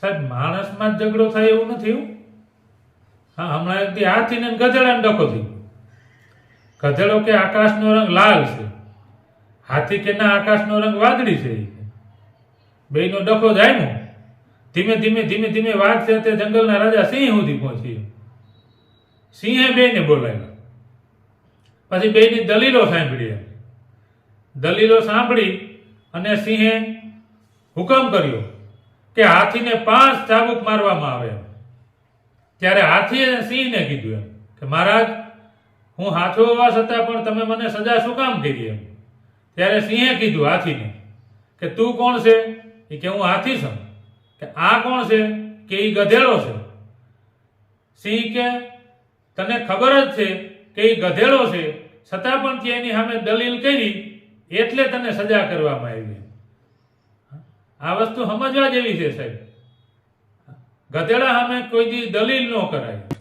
સાહેબ, માણસમાં જ ઝઘડો થાય એવું નથી એવું હા, હમણાં એક હાથી ને ગધેડાને ડખો થઈ ગયો ગધેડો કે આકાશનો રંગ લાલ છે. હાથી કે ના, આકાશનો રંગ વાદળી છે. બેયનો ડખો જામ્યો ધીમે ધીમે ધીમે ધીમે વાત છે તે જંગલના રાજા સિંહ સુધી પહોંચી સિંહે બેયને બોલાવ્યા. પછી બેયની દલીલો સાંભળી. દલીલો સાંભળી અને સિંહે હુકમ કર્યો. કે હાથીને પાંચ ચાબુક મારવામાં આવે. ત્યારે હાથીએ સિંહને કીધું એમ કે, મહારાજ, હું હાથો હોવા છતાં પણ તમે મને સજા શું કામ કરી એમ? ત્યારે સિંહે કીધું હાથીને કે, તું કોણ છે? એ કે, હું હાથી છું. કે, આ કોણ છે? કે એ ગધેડો છે. સિંહ કે, તને ખબર જ છે કે એ ગધેડો છે. છતાં પણ તે એની સામે દલીલ કરી, એટલે તને સજા કરવામાં આવી આ વસ્તુ સમજવા જેવી છે સાહેબ. ગધેડા સામે કોઈ દલીલ ન કરાય.